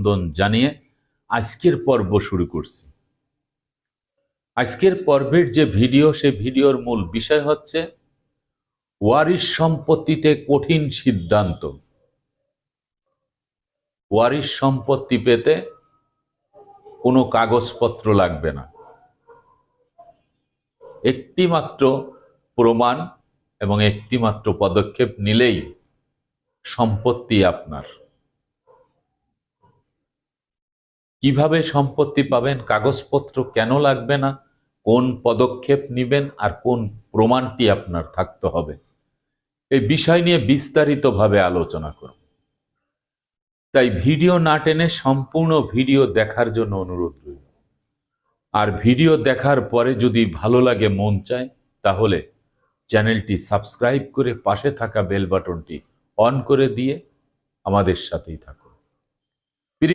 অভিনন্দন জানিয়ে আজকের পর্ব শুরু করছি। আজকের পর্বের যে ভিডিও সে ভিডিওর মূল বিষয় হচ্ছে ওয়ারিশ সম্পত্তিতে কঠিন সিদ্ধান্ত। ওয়ারিশ সম্পত্তি পেতে কোনো কাগজপত্র লাগবে না। একটি মাত্র প্রমাণ এবং একটি মাত্র পদক্ষেপ নিলেই সম্পত্তি আপনার। কীভাবে সম্পত্তি পাবেন, কাগজপত্র কেন লাগবে না, কোন পদক্ষেপ নেবেন আর কোন প্রমাণটি আপনার থাকতে হবে। এই বিষয় নিয়ে বিস্তারিতভাবে আলোচনা করব। তাই ভিডিও না টেনে সম্পূর্ণ ভিডিও দেখার জন্য অনুরোধ রইল। আর ভিডিও দেখার পরে যদি ভালো লাগে, মন চায়, তাহলে চ্যানেলটি সাবস্ক্রাইব করে পাশে থাকা বেল বাটনটি অন করে দিয়ে আমাদের সাথেই থাকুন।